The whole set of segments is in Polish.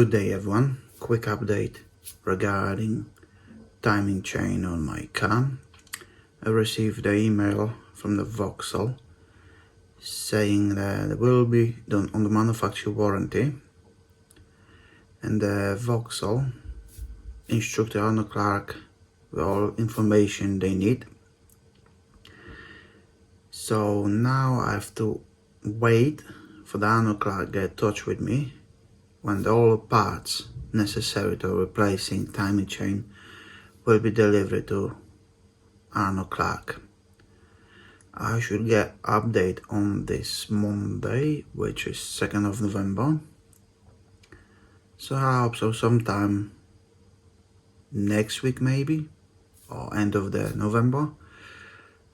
Good day, everyone. Quick update regarding timing chain on my car. I received an email from the Vauxhall saying that it will be done on the manufacturer warranty. And the Vauxhall instructed Arno Clark with all information they need. So now I have to wait for the Arno Clark get touch with me when all parts necessary to replacing timing chain will be delivered to Arno Clark. I should get update on this Monday, which is 2nd of November. So I hope so sometime next week maybe or end of the November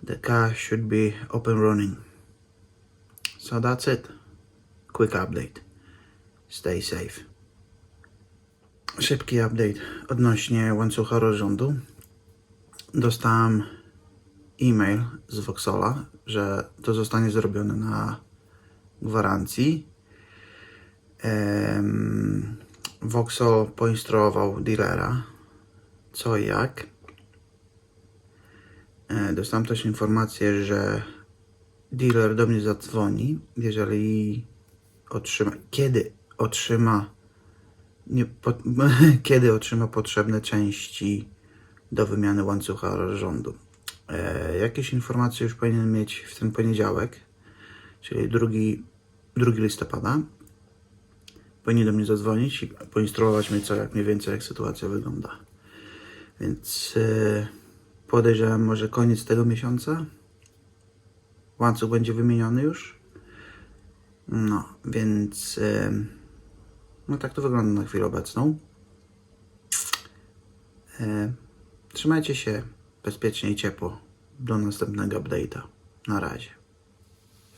the car should be up and running. So that's it. Quick update. Stay safe. Szybki update odnośnie łańcucha rozrządu. Dostałem e-mail z Vauxhalla, że to zostanie zrobione na gwarancji. Em, Vauxhall poinstruował dealera co i jak. E, Dostałem też informację, że dealer do mnie zadzwoni, jeżeli otrzyma, kiedy otrzyma, nie, po, kiedy otrzyma potrzebne części do wymiany łańcucha rozrządu. E, jakieś informacje już powinien mieć w ten poniedziałek, czyli 2, 2 listopada. Powinien do mnie zadzwonić i poinstruować mnie, co jak mniej więcej, jak sytuacja wygląda. Więc e, podejrzewam może koniec tego miesiąca. Łańcuch będzie wymieniony już. No, więc e, no tak to wygląda na chwilę obecną. E, trzymajcie się bezpiecznie i ciepło. Do następnego update'a. Na razie.